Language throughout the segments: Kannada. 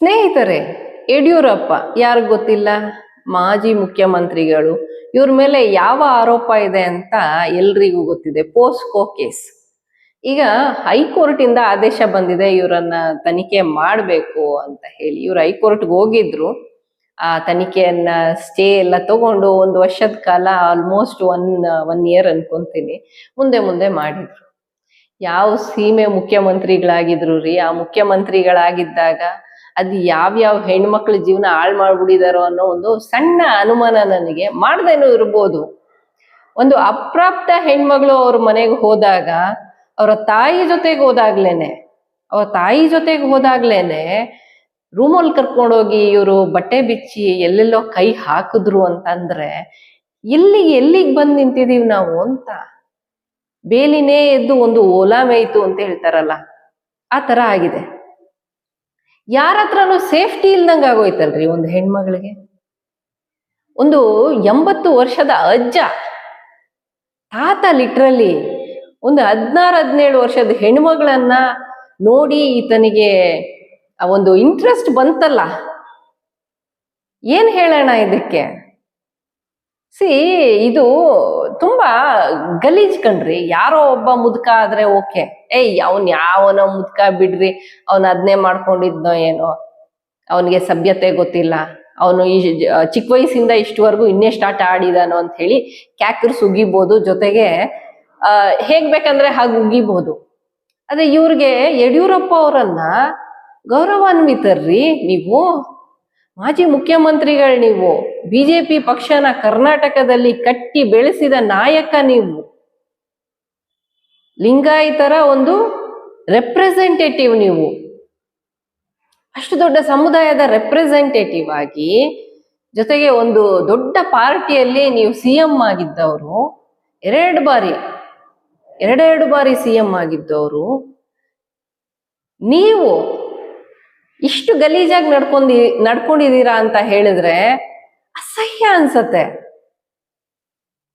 ಸ್ನೇಹಿತರೆ, ಯಡಿಯೂರಪ್ಪ ಯಾರಿಗ್ ಗೊತ್ತಿಲ್ಲ? ಮಾಜಿ ಮುಖ್ಯಮಂತ್ರಿಗಳು. ಇವ್ರ ಮೇಲೆ ಯಾವ ಆರೋಪ ಇದೆ ಅಂತ ಎಲ್ರಿಗೂ ಗೊತ್ತಿದೆ. POCSO case. ಈಗ ಹೈಕೋರ್ಟ್ ಇಂದ ಆದೇಶ ಬಂದಿದೆ, ಇವರನ್ನ ತನಿಖೆ ಮಾಡಬೇಕು ಅಂತ ಹೇಳಿ. ಇವ್ರು ಹೈಕೋರ್ಟ್ಗೆ ಹೋಗಿದ್ರು. ಆ ತನಿಖೆಯನ್ನ ಸ್ಟೇ ಎಲ್ಲ ತಗೊಂಡು ಒಂದು ವರ್ಷದ ಕಾಲ ಆಲ್ಮೋಸ್ಟ್ ಒನ್ ಒನ್ ಇಯರ್ ಅನ್ಕೊಂತೀನಿ. ಮುಂದೆ ಮುಂದೆ ಮಾಡಿದ್ರು. ಯಾವ ಸೀಮೆ ಮುಖ್ಯಮಂತ್ರಿಗಳಾಗಿದ್ರು ರೀ? ಆ ಮುಖ್ಯಮಂತ್ರಿಗಳಾಗಿದ್ದಾಗ ಅದು ಯಾವ್ಯಾವ ಹೆಣ್ಮಕ್ಳ ಜೀವನ ಹಾಳು ಮಾಡ್ಬಿಡಿದಾರೋ ಅನ್ನೋ ಒಂದು ಸಣ್ಣ ಅನುಮಾನ ನನಗೆ ಮಾಡ್ದೇನೂ ಇರ್ಬೋದು. ಒಂದು ಅಪ್ರಾಪ್ತ ಹೆಣ್ಮಗಳು ಅವ್ರ ಮನೆಗೆ ಹೋದಾಗ, ಅವರ ತಾಯಿ ಜೊತೆಗೆ ಹೋದಾಗ್ಲೇನೆ, ಅವ್ರ ತಾಯಿ ಜೊತೆಗೆ ಹೋದಾಗ್ಲೇನೆ ರೂಮಲ್ಲಿ ಕರ್ಕೊಂಡೋಗಿ ಇವರು ಬಟ್ಟೆ ಬಿಚ್ಚಿ ಎಲ್ಲೆಲ್ಲೋ ಕೈ ಹಾಕಿದ್ರು ಅಂತಂದ್ರೆ ಎಲ್ಲಿಗೆ ಎಲ್ಲಿಗೆ ಬಂದು ನಿಂತಿದ್ದೀವಿ ನಾವು ಅಂತ? ಬೇಲಿನೇ ಎದ್ದು ಒಂದು ಓಲಾ ಮೇಯ್ತು ಅಂತ ಹೇಳ್ತಾರಲ್ಲ, ಆ ತರ ಆಗಿದೆ. ಯಾರ ಹತ್ರನೂ ಸೇಫ್ಟಿ ಇಲ್ದಂಗೆ ಆಗೋಯ್ತಲ್ರಿ ಒಂದು ಹೆಣ್ಮಗಳಿಗೆ? ಒಂದು ಎಂಬತ್ತು ವರ್ಷದ ಅಜ್ಜ, ತಾತ ಲಿಟ್ರಲ್ಲಿ ಒಂದು ಹದಿನಾರು, ಹದಿನೇಳು ವರ್ಷದ ಹೆಣ್ಮಗಳನ್ನ ನೋಡಿ ಈತನಿಗೆ ಆ ಒಂದು ಇಂಟ್ರೆಸ್ಟ್ ಬಂತಲ್ಲ. ಏನ್ ಹೇಳೋಣ ಇದಕ್ಕೆ? ಸಿ ಇದು ತುಂಬಾ ಗಲೀಜ್ ಕಣ್ರಿ. ಯಾರೋ ಒಬ್ಬ ಮುದ್ಕ ಆದ್ರೆ ಓಕೆ. ಏಯ್, ಅವನ್ ಯಾವನ ಮುದ್ಕ ಬಿಡ್ರಿ. ಅವನ್ ಅದ್ನೇ ಮಾಡ್ಕೊಂಡಿದ್ನೋ ಏನೋ. ಅವನಿಗೆ ಸಭ್ಯತೆ ಗೊತ್ತಿಲ್ಲ. ಅವನು ಈ ಚಿಕ್ಕ ವಯಸ್ಸಿಂದ ಇಷ್ಟವರೆಗೂ ಇನ್ನೇ ಸ್ಟಾರ್ಟ್ ಆಡಿದಾನೋ ಅಂತ ಹೇಳಿ ಕ್ಯಾಕರ್ ಸುಗಿಬಹುದು ಜೊತೆಗೆ, ಆ, ಹೇಗ್ ಬೇಕಂದ್ರೆ ಹಾಗೆ ಉಗಿಬಹುದು ಅದೇ ಇವ್ರಿಗೆ ಯಡಿಯೂರಪ್ಪ ಅವರನ್ನ ಗೌರವಾನ್ವಿತರ್ರಿ ನೀವು. ಮಾಜಿ ಮುಖ್ಯಮಂತ್ರಿಗಳು ನೀವು, ಬಿಜೆಪಿ ಪಕ್ಷನ ಕರ್ನಾಟಕದಲ್ಲಿ ಕಟ್ಟಿ ಬೆಳೆಸಿದ ನಾಯಕ ನೀವು. ಲಿಂಗಾಯತರ ಒಂದು ರೆಪ್ರೆಸೆಂಟೇಟಿವ್ ನೀವು. ಅಷ್ಟು ದೊಡ್ಡ ಸಮುದಾಯದ ರೆಪ್ರೆಸೆಂಟೇಟಿವ್ ಆಗಿ, ಜೊತೆಗೆ ಒಂದು ದೊಡ್ಡ ಪಾರ್ಟಿಯಲ್ಲಿ ನೀವು ಸಿ ಎಂ ಆಗಿದ್ದವರು, ಎರಡು ಬಾರಿ, ಎರಡೆರಡು ಬಾರಿ ಸಿ ಎಂ ಆಗಿದ್ದವರು. ನೀವು ಇಷ್ಟು ಗಲೀಜಾಗಿ ನಡ್ಕೊಂಡಿ ನಡ್ಕೊಂಡಿದೀರಾ ಅಂತ ಹೇಳಿದ್ರೆ ಅಸಹ್ಯ ಅನ್ಸತ್ತೆ.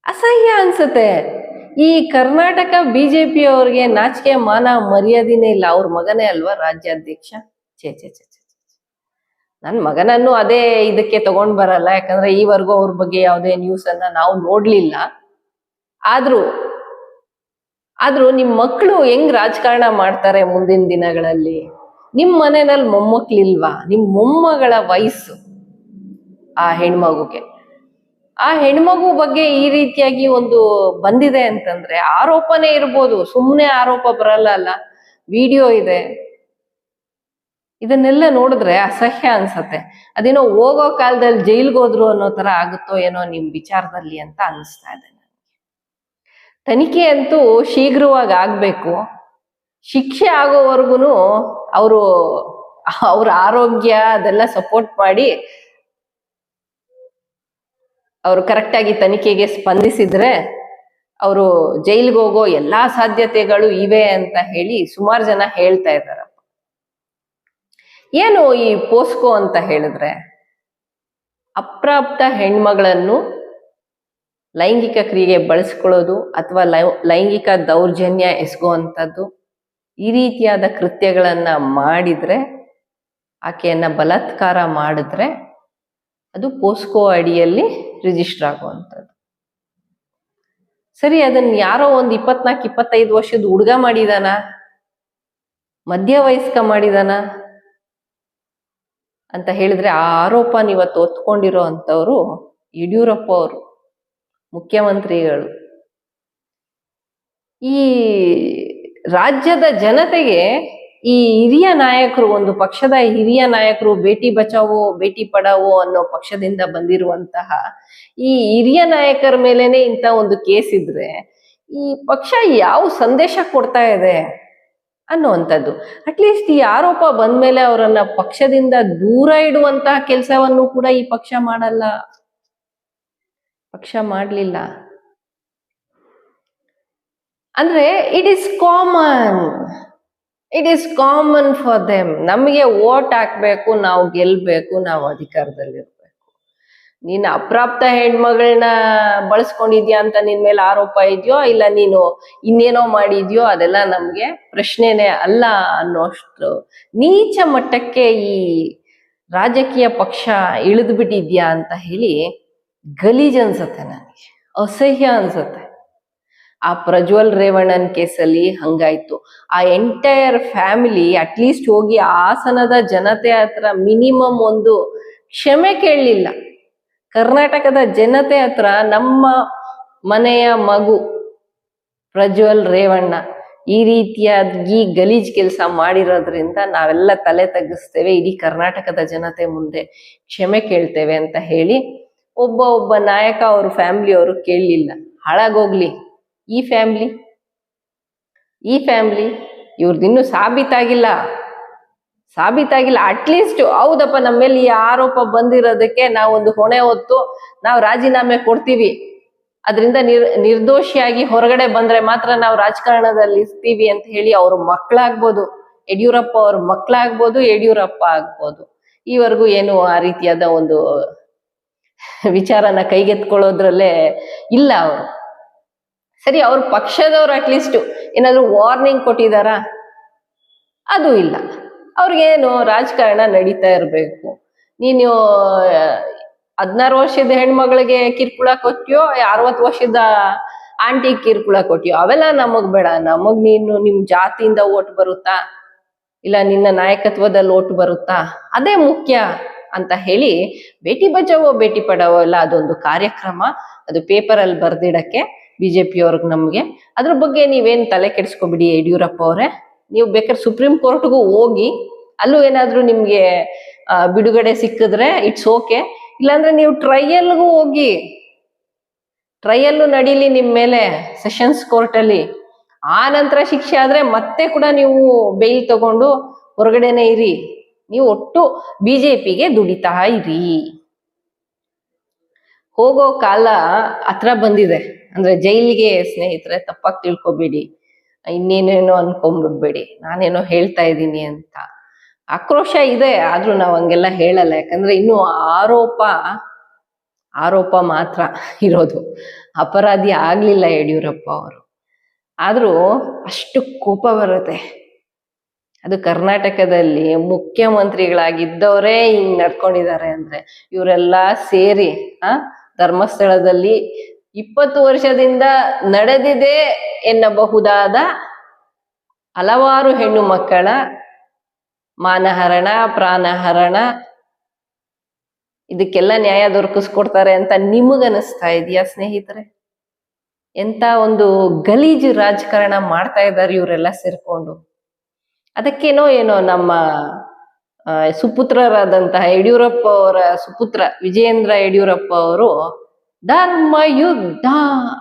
ಅಸಹ್ಯ ಅನ್ಸತ್ತೆ. ಈ ಕರ್ನಾಟಕ ಬಿಜೆಪಿ ಅವ್ರಿಗೆ ನಾಚಿಕೆ ಮಾನ ಮರ್ಯಾದಿನೇ ಇಲ್ಲ. ಅವ್ರ ಮಗನೇ ಅಲ್ವಾ ರಾಜ್ಯಾಧ್ಯಕ್ಷ? ಚೇ ಚೇ ಚೇ ನನ್ನ ಮಗನನ್ನು ಅದೇ ಇದಕ್ಕೆ ತಗೊಂಡ್ ಬರಲ್ಲ. ಯಾಕಂದ್ರೆ ಈವರೆಗೂ ಅವ್ರ ಬಗ್ಗೆ ಯಾವುದೇ ನ್ಯೂಸ್ ಅನ್ನ ನಾವು ನೋಡ್ಲಿಲ್ಲ. ಆದ್ರೂ ಆದ್ರೂ ನಿಮ್ ಮಕ್ಕಳು ಹೆಂಗ್ ರಾಜಕಾರಣ ಮಾಡ್ತಾರೆ ಮುಂದಿನ ದಿನಗಳಲ್ಲಿ? ನಿಮ್ ಮನೆಯಲ್ಲಿ ಮೊಮ್ಮಕ್ಳಿಲ್ವಾ? ನಿಮ್ಮ ಮೊಮ್ಮಗಳ ವಯಸ್ಸು ಆ ಹೆಣ್ಮಗುಗೆ. ಆ ಹೆಣ್ಮಗು ಬಗ್ಗೆ ಈ ರೀತಿಯಾಗಿ ಒಂದು ಬಂದಿದೆ ಅಂತಂದ್ರೆ ಆರೋಪನೇ ಇರ್ಬೋದು. ಸುಮ್ಮನೆ ಆರೋಪ ಬರಲ್ಲ ಅಲ್ಲ. ವಿಡಿಯೋ ಇದೆ. ಇದನ್ನೆಲ್ಲ ನೋಡಿದ್ರೆ ಅಸಹ್ಯ ಅನ್ಸತ್ತೆ. ಅದೇನೋ ಹೋಗೋ ಕಾಲದಲ್ಲಿ ಜೈಲ್ಗೆ ಹೋದ್ರು ಅನ್ನೋ ತರ ಆಗುತ್ತೋ ಏನೋ ನಿಮ್ ವಿಚಾರದಲ್ಲಿ ಅಂತ ಅನಿಸ್ತಾ ಇದೆ ತನಿಖೆ ಅಂತೂ ಶೀಘ್ರವಾಗಿ ಆಗ್ಬೇಕು. ಶಿಕ್ಷೆ ಆಗೋವರೆಗೂ ಅವರು ಅವ್ರ ಆರೋಗ್ಯ ಅದೆಲ್ಲ ಸಪೋರ್ಟ್ ಮಾಡಿ ಅವರು ಕರೆಕ್ಟಾಗಿ ತನಿಖೆಗೆ ಸ್ಪಂದಿಸಿದ್ರೆ ಅವರು ಜೈಲ್ಗೆ ಹೋಗೋ ಎಲ್ಲಾ ಸಾಧ್ಯತೆಗಳು ಇವೆ ಅಂತ ಹೇಳಿ ಸುಮಾರು ಜನ ಹೇಳ್ತಾ ಇದ್ದಾರಪ್ಪ ಏನು ಈ ಪೋಸ್ಕೋ ಅಂತ ಹೇಳಿದ್ರೆ ಅಪ್ರಾಪ್ತ ಹೆಣ್ಮಗಳನ್ನು ಲೈಂಗಿಕ ಕ್ರಿಯೆಗೆ ಬಳಸ್ಕೊಳ್ಳೋದು ಅಥವಾ ಲೈಂಗಿಕ ದೌರ್ಜನ್ಯ ಎಸಗುವಂಥದ್ದು ಈ ರೀತಿಯಾದ ಕೃತ್ಯಗಳನ್ನ ಮಾಡಿದ್ರೆ, ಆಕೆಯನ್ನ ಬಲಾತ್ಕಾರ ಮಾಡಿದ್ರೆ ಅದು ಪೋಸ್ಕೋ ಅಡಿಯಲ್ಲಿ ರಿಜಿಸ್ಟರ್ ಆಗುವಂಥದ್ದು. ಸರಿ ಅದನ್ನ ಯಾರೋ ಒಂದು ಇಪ್ಪತ್ನಾಲ್ಕು ಇಪ್ಪತ್ತೈದು ವರ್ಷದ ಹುಡುಗ ಮಾಡಿದಾನ? ಮಧ್ಯವಯಸ್ಕ ಮಾಡಿದಾನ? ಅಂತ ಹೇಳಿದ್ರೆ ಆ ಆರೋಪ ಇವತ್ತು ಒತ್ಕೊಂಡಿರೋ ಅಂಥವ್ರು ಯಡಿಯೂರಪ್ಪ ಅವರು, ಮುಖ್ಯಮಂತ್ರಿಗಳು. ಈ ರಾಜ್ಯದ ಜನತೆಗೆ ಈ ಹಿರಿಯ ನಾಯಕರು, ಒಂದು ಪಕ್ಷದ ಹಿರಿಯ ನಾಯಕರು ಬೇಟಿ ಬಚಾವೋ, ಬೇಟಿ ಪಡಾವೋ ಅನ್ನೋ ಪಕ್ಷದಿಂದ ಬಂದಿರುವಂತಹ ಈ ಹಿರಿಯ ನಾಯಕರ ಮೇಲೇನೆ ಇಂಥ ಒಂದು ಕೇಸ್ ಇದ್ರೆ ಈ ಪಕ್ಷ ಯಾವ ಸಂದೇಶ ಕೊಡ್ತಾ ಇದೆ ಅನ್ನುವಂಥದ್ದು. ಅಟ್ಲೀಸ್ಟ್ ಈ ಆರೋಪ ಬಂದ್ಮೇಲೆ ಅವರನ್ನ ಪಕ್ಷದಿಂದ ದೂರ ಇಡುವಂತಹ ಕೆಲಸವನ್ನು ಕೂಡ ಈ ಪಕ್ಷ ಮಾಡಲ್ಲ. ಪಕ್ಷ ಮಾಡಲಿಲ್ಲ. ಅಂದ್ರೆ it is common it is common for them ನಮಗೆ ಓಟ್ ಹಾಕ್ಬೇಕು, ನಾವು ಗೆಲ್ಬೇಕು, ನಾವು ಅಧಿಕಾರದಲ್ಲಿರ್ಬೇಕು. ನೀನು ಅಪ್ರಾಪ್ತ ಹೆಣ್ಮಗಳನ್ನ ಬಳಸ್ಕೊಂಡಿದ್ಯಾ ಅಂತ ನಿನ್ ಮೇಲೆ ಆರೋಪ ಇದೆಯೋ, ಇಲ್ಲ ನೀನು ಇನ್ನೇನೋ ಮಾಡಿದ್ಯೋ, ಅದೆಲ್ಲ ನಮ್ಗೆ ಪ್ರಶ್ನೆನೇ ಅಲ್ಲ ಅನ್ನೋಷ್ಟು ನೀಚ ಮಟ್ಟಕ್ಕೆ ಈ ರಾಜಕೀಯ ಪಕ್ಷ ಇಳಿದ್ಬಿಟ್ಟಿದ್ಯಾ ಅಂತ ಹೇಳಿ ಗಲೀಜ್ ಅನ್ಸತ್ತೆ ನನಗೆ. ಅಸಹ್ಯ ಅನ್ಸತ್ತೆ. ಆ ಪ್ರಜ್ವಲ್ ರೇವಣ್ಣನ್ ಕೇಸಲ್ಲಿ ಹಂಗಾಯ್ತು. ಆ ಎಂಟೈರ್ ಫ್ಯಾಮಿಲಿ ಅಟ್ಲೀಸ್ಟ್ ಹೋಗಿ ಹಾಸನದ ಜನತೆ ಹತ್ರ ಮಿನಿಮಮ್ ಒಂದು ಕ್ಷಮೆ ಕೇಳಲಿಲ್ಲ. ಕರ್ನಾಟಕದ ಜನತೆ ಹತ್ರ ನಮ್ಮ ಮನೆಯ ಮಗು ಪ್ರಜ್ವಲ್ ರೇವಣ್ಣ ಈ ರೀತಿಯಾಗಿ ಗಲೀಜ್ ಕೆಲಸ ಮಾಡಿರೋದ್ರಿಂದ ನಾವೆಲ್ಲ ತಲೆ ತಗ್ಗಿಸ್ತೇವೆ, ಇಡೀ ಕರ್ನಾಟಕದ ಜನತೆ ಮುಂದೆ ಕ್ಷಮೆ ಕೇಳ್ತೇವೆ ಅಂತ ಹೇಳಿ ಒಬ್ಬ ಒಬ್ಬ ನಾಯಕ ಅವ್ರ ಫ್ಯಾಮಿಲಿ ಅವರು ಕೇಳಲಿಲ್ಲ. ಹಾಳಾಗೋಗ್ಲಿ. ಈ ಫ್ಯಾಮಿಲಿ ಈ ಫ್ಯಾಮಿಲಿ ಇವ್ರದ್ದಿನ್ನೂ ಸಾಬೀತಾಗಿಲ್ಲ. ಸಾಬೀತಾಗಿಲ್ಲ ಅಟ್ಲೀಸ್ಟ್ ಹೌದಪ್ಪ ನಮ್ಮ ಮೇಲೆ ಈ ಆರೋಪ ಬಂದಿರೋದಕ್ಕೆ ನಾವೊಂದು ಹೊಣೆ ಹೊತ್ತು ನಾವು ರಾಜೀನಾಮೆ ಕೊಡ್ತೀವಿ. ಅದರಿಂದ ನಿರ್, ನಿರ್ದೋಷಿಯಾಗಿ ಹೊರಗಡೆ ಬಂದ್ರೆ ಮಾತ್ರ ನಾವು ರಾಜಕಾರಣದಲ್ಲಿ ಇರ್ತೀವಿ ಅಂತ ಹೇಳಿ ಅವ್ರ ಮಕ್ಕಳಾಗ್ಬೋದು ಯಡಿಯೂರಪ್ಪ ಅವ್ರ ಮಕ್ಕಳಾಗ್ಬೋದು ಯಡಿಯೂರಪ್ಪ ಆಗ್ಬೋದು. ಈವರೆಗೂ ಏನು ಆ ರೀತಿಯಾದ ಒಂದು ವಿಚಾರನ ಕೈಗೆತ್ಕೊಳ್ಳೋದ್ರಲ್ಲೇ ಇಲ್ಲ ಅವರು. ಸರಿ, ಅವ್ರ ಪಕ್ಷದವ್ರು ಅಟ್ಲೀಸ್ಟ್ ಏನಾದ್ರು ವಾರ್ನಿಂಗ್ ಕೊಟ್ಟಿದಾರಾ ಅದು ಇಲ್ಲ. ಅವ್ರಿಗೇನು ರಾಜಕಾರಣ ನಡೀತಾ ಇರಬೇಕು. ನೀನು ಹದಿನಾರು ವರ್ಷದ ಹೆಣ್ಮಗಳಿಗೆ ಕಿರ್ಕುಳ ಕೊಟ್ಟಿಯೋ ಅರವತ್ತು ವರ್ಷದ ಆಂಟಿ ಕಿರ್ಕುಳ ಕೊಟ್ಟಿಯೋ, ಅವೆಲ್ಲ ನಮಗ್ ಬೇಡ. ನಮಗ್ ನೀನು ನಿಮ್ ಜಾತಿಯಿಂದ ಓಟ್ ಬರುತ್ತಾ? ಇಲ್ಲ, ನಿನ್ನ ನಾಯಕತ್ವದಲ್ಲಿ ಓಟ್ ಬರುತ್ತಾ? ಅದೇ ಮುಖ್ಯ ಅಂತ ಹೇಳಿ ಬೇಟಿ ಬಚಾವೋ, ಬೇಟಿ ಪಡಾವೋ ಎಲ್ಲ ಅದೊಂದು ಕಾರ್ಯಕ್ರಮ. ಅದು ಪೇಪರ್ ಅಲ್ಲಿ ಬರ್ದಿಡಕ್ಕೆ ಬಿಜೆಪಿ ಅವ್ರಿಗೆ ನಮಗೆ. ಅದ್ರ ಬಗ್ಗೆ ನೀವೇನು ತಲೆ ಕೆಡಿಸ್ಕೊಬಿಡಿ ಯಡಿಯೂರಪ್ಪ ಅವರೇ. ನೀವು ಬೇಕಾದ್ರೆ ಸುಪ್ರೀಂ ಕೋರ್ಟ್ಗೂ ಹೋಗಿ ಅಲ್ಲೂ ಏನಾದ್ರೂ ನಿಮ್ಗೆ ಬಿಡುಗಡೆ ಸಿಕ್ಕಿದ್ರೆ ಇಟ್ಸ್ ಓಕೆ ಇಲ್ಲಾಂದ್ರೆ ನೀವು ಟ್ರಯಲ್ಗೂ ಹೋಗಿ. ಟ್ರಯಲ್ಲು ನಡೀಲಿ ನಿಮ್ಮ ಮೇಲೆ ಸೆಷನ್ಸ್ ಕೋರ್ಟಲ್ಲಿ ಆ ನಂತರ ಶಿಕ್ಷೆ ಆದ್ರೆ ಮತ್ತೆ ಕೂಡ ನೀವು ಬೇಯ್ ತಗೊಂಡು ಹೊರಗಡೆನೆ ಇರಿ. ನೀವು ಒಟ್ಟು ಬಿಜೆಪಿಗೆ ದುಡಿತಾ ಇರಿ. ಹೋಗೋ ಕಾಲ ಹತ್ರ ಬಂದಿದೆ. ಅಂದ್ರೆ ಜೈಲಿಗೆ ಸ್ನೇಹಿತರೆ, ತಪ್ಪಾಗಿ ತಿಳ್ಕೊಬೇಡಿ. ಇನ್ನೇನೇನೋ ಅನ್ಕೊಂಡ್ಬಿಡ್ಬೇಡಿ ನಾನೇನೋ ಹೇಳ್ತಾ ಇದ್ದೀನಿ ಅಂತ. ಆಕ್ರೋಶ ಇದೆ, ಆದ್ರೂ ನಾವು ಹಂಗೆಲ್ಲ ಹೇಳಲ್ಲ. ಯಾಕಂದ್ರೆ ಇನ್ನು ಆರೋಪ ಆರೋಪ ಮಾತ್ರ ಇರೋದು. ಅಪರಾಧಿ ಆಗ್ಲಿಲ್ಲ ಯಡಿಯೂರಪ್ಪ ಅವರು. ಆದ್ರೂ ಅಷ್ಟು ಕೋಪ ಬರುತ್ತೆ. ಅದು ಕರ್ನಾಟಕದಲ್ಲಿ ಮುಖ್ಯಮಂತ್ರಿಗಳಾಗಿದ್ದವರೇ ಹಿಂಗ್ ನಡ್ಕೊಂಡಿದ್ದಾರೆ ಅಂದ್ರೆ ಇವರೆಲ್ಲ ಸೇರಿ, ಆ, ಧರ್ಮಸ್ಥಳದಲ್ಲಿ ಇಪ್ಪತ್ತು ವರ್ಷದಿಂದ ನಡೆದಿದೆ ಎನ್ನಬಹುದಾದ ಹಲವಾರು ಹೆಣ್ಣು ಮಕ್ಕಳ ಮಾನಹರಣ, ಪ್ರಾಣಹರಣ. ಇದಕ್ಕೆಲ್ಲ ನ್ಯಾಯ ದೊರಕಿಸ್ಕೊಡ್ತಾರೆ ಅಂತ ನಿಮಗನಿಸ್ತಾ ಇದೆಯಾ ಸ್ನೇಹಿತರೆ? ಎಂತ ಒಂದು ಗಲೀಜು ರಾಜಕಾರಣ ಮಾಡ್ತಾ ಇದ್ದಾರೆ ಇವರೆಲ್ಲ ಸೇರ್ಕೊಂಡು. ಅದಕ್ಕೇನೋ ಏನೋ ನಮ್ಮ ಸುಪುತ್ರರಾದಂತಹ ಯಡಿಯೂರಪ್ಪ ಅವರ ಸುಪುತ್ರ ವಿಜಯೇಂದ್ರ ಯಡಿಯೂರಪ್ಪ ಅವರು ಧರ್ಮ ಯುದ್ಧ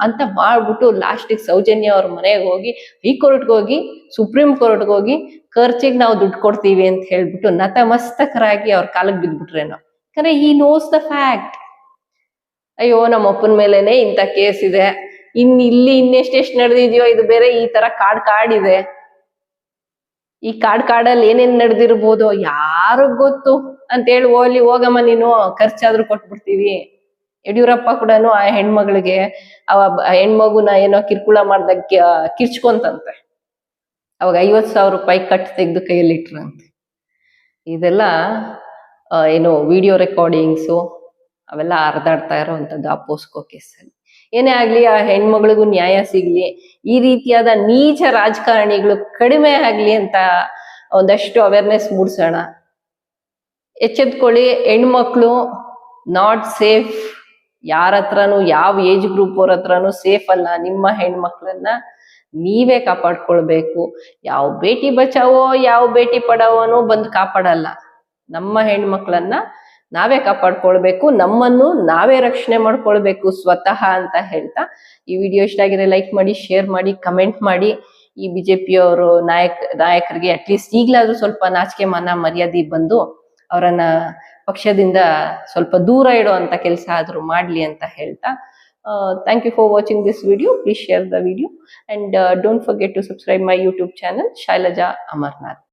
ಅಂತ ಮಾಡ್ಬಿಟ್ಟು ಲಾಸ್ಟಿಗೆ ಸೌಜನ್ಯ ಅವ್ರ ಮನೆಗೆ ಹೋಗಿ ಹೈಕೋರ್ಟ್ಗೆ ಹೋಗಿ, ಸುಪ್ರೀಂ ಕೋರ್ಟ್ಗೆ ಹೋಗಿ ಖರ್ಚಿಗೆ ನಾವು ದುಡ್ಡು ಕೊಡ್ತೀವಿ ಅಂತ ಹೇಳ್ಬಿಟ್ಟು ನತಮಸ್ತಕರಾಗಿ ಅವ್ರ ಕಾಲಕ್ಕೆ ಬಿದ್ಬಿಟ್ರೇನೋ ಯಾಕಂದ್ರೆ ಈ ನೋಸ್ ದ ಫ್ಯಾಕ್ಟ್ ಅಯ್ಯೋ ನಮ್ಮ ಅಪ್ಪನ ಮೇಲೇನೆ ಇಂಥ ಕೇಸ್ ಇದೆ. ಇನ್ ಇಲ್ಲಿ ಇನ್ನೆಷ್ಟೆಷ್ಟು ನಡೆದಿದ್ಯೋ, ಇದು ಬೇರೆ ಈ ತರ ಕಾಡ್ ಕಾಡಿದೆ ಈ ಕಾಡ್ ಕಾಡಲ್ಲಿ ಏನೇನ್ ನಡೆದಿರ್ಬೋದು, ಯಾರಿಗ್ ಗೊತ್ತು? ಅಂತ ಹೇಳಿ ಹೋಗ್ಲಿ ಹೋಗಮ್ಮ ನೀನು, ಖರ್ಚಾದ್ರೂ ಕೊಟ್ಬಿಡ್ತೀವಿ. ಯಡಿಯೂರಪ್ಪ ಕೂಡ ಆ ಹೆಣ್ಮಗಳಿಗೆ, ಅವ ಹೆಣ್ಮಗುನ ಏನೋ ಕಿರ್ಕುಳ ಮಾಡ್ದಾಗ ಕಿರ್ಚ್ಕೊಂತಂತೆ. ಅವಾಗ ಐವತ್ ಸಾವಿರ ರೂಪಾಯಿ ಕಟ್ ತೆಗೆದು ಕೈಯಲ್ಲಿ ಇಟ್ರಂತೆ. ಇದೆಲ್ಲ ಏನು ವಿಡಿಯೋ ರೆಕಾರ್ಡಿಂಗ್ಸು, ಅವೆಲ್ಲ ಹರಿದಾಡ್ತಾ ಇರೋವಂಥದ್ದು ಆ ಪೋಸ್ಕೋ ಕೇಸಲ್ಲಿ. ಏನೇ ಆಗ್ಲಿ, ಆ ಹೆಣ್ಮಗಳಿಗೂ ನ್ಯಾಯ ಸಿಗ್ಲಿ, ಈ ರೀತಿಯಾದ ನೀಚ ರಾಜಕಾರಣಿಗಳು ಕಡಿಮೆ ಆಗ್ಲಿ ಅಂತ ಒಂದಷ್ಟು ಅವೇರ್ನೆಸ್ ಮೂಡಿಸೋಣ. ಎಚ್ಚೆತ್ಕೊಳ್ಳಿ, ಹೆಣ್ಮಕ್ಳು ನಾಟ್ ಸೇಫ್. ಯಾರ ಹತ್ರನು ಯಾವ ಏಜ್ ಗ್ರೂಪ್ ಅವ್ರ ಹತ್ರನು ಸೇಫ್ ಅಲ್ಲ. ನಿಮ್ಮ ಹೆಣ್ಮಕ್ಳನ್ನ ನೀವೇ ಕಾಪಾಡ್ಕೊಳ್ಬೇಕು. ಯಾವ ಭೇಟಿ ಬಚಾವೋ, ಯಾವ ಭೇಟಿ ಪಡಾವೋನೋ ಬಂದು ಕಾಪಾಡಲ್ಲ. ನಮ್ಮ ಹೆಣ್ಮಕ್ಳನ್ನ ನಾವೇ ಕಾಪಾಡ್ಕೊಳ್ಬೇಕು. ನಮ್ಮನ್ನು ನಾವೇ ರಕ್ಷಣೆ ಮಾಡ್ಕೊಳ್ಬೇಕು ಸ್ವತಃ ಅಂತ ಹೇಳ್ತಾ ಈ ವಿಡಿಯೋ ಇಷ್ಟ ಆಗಿದ್ರೆ ಲೈಕ್ ಮಾಡಿ ಶೇರ್ ಮಾಡಿ ಕಮೆಂಟ್ ಮಾಡಿ. ಈ ಬಿಜೆಪಿಯವರು ನಾಯಕ, ನಾಯಕರಿಗೆ ಅಟ್ಲೀಸ್ಟ್ ಈಗ್ಲಾದ್ರೂ ಸ್ವಲ್ಪ ನಾಚಿಕೆ ಮಾನ, ಮರ್ಯಾದೆ ಬಂದು ಅವರನ್ನ ಪಕ್ಷದಿಂದ ಸ್ವಲ್ಪ ದೂರ ಇಡುವಂತ ಕೆಲಸ ಆದ್ರೂ ಮಾಡ್ಲಿ ಅಂತ ಹೇಳ್ತಾ thank you for watching this video please share the video and don't forget to subscribe my YouTube channel Shailaja Amarnath